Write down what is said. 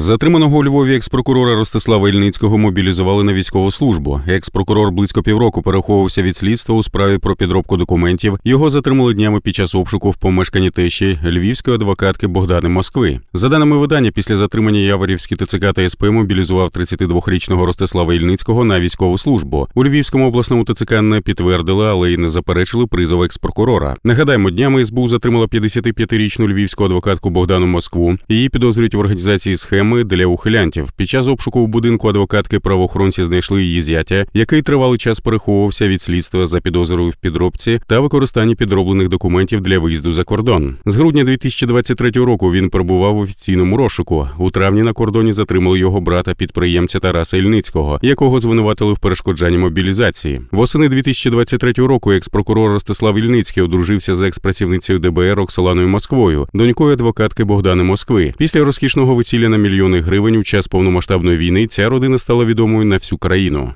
Затриманого у Львові екс-прокурора Ростислава Ільницького мобілізували на військову службу. Екс-прокурор близько півроку переховувався від слідства у справі про підробку документів. Його затримали днями під час обшуку в помешканні тещі львівської адвокатки Богдани Москви. За даними видання, після затримання Яворівський ТЦК та СП мобілізував 32-річного Ростислава Ільницького на військову службу. У Львівському обласному ТЦК не підтвердили, але й не заперечили призов екс-прокурора. Нагадаємо, днями СБУ затримала 55-річну львівську адвокатку Богдану Москву. Її підозрюють в організації схеми для ухилянтів. Під час обшуку в будинку адвокатки правоохоронці знайшли її зятя, який тривалий час переховувався від слідства за підозрою в підробці та використанні підроблених документів для виїзду за кордон. З грудня 2023 року він перебував в офіційному розшуку. У травні на кордоні затримали його брата підприємця Тараса Ільницького, якого звинуватили в перешкоджанні мобілізації. Восени 2023 року екс-прокурор Ростислав Ільницький одружився з екс-працівницею ДБР Оксоланою Москвою, донькою адвокатки Богдани Москви. Після розкішного весілля на мільйони гривень у час повномасштабної війни ця родина стала відомою на всю країну.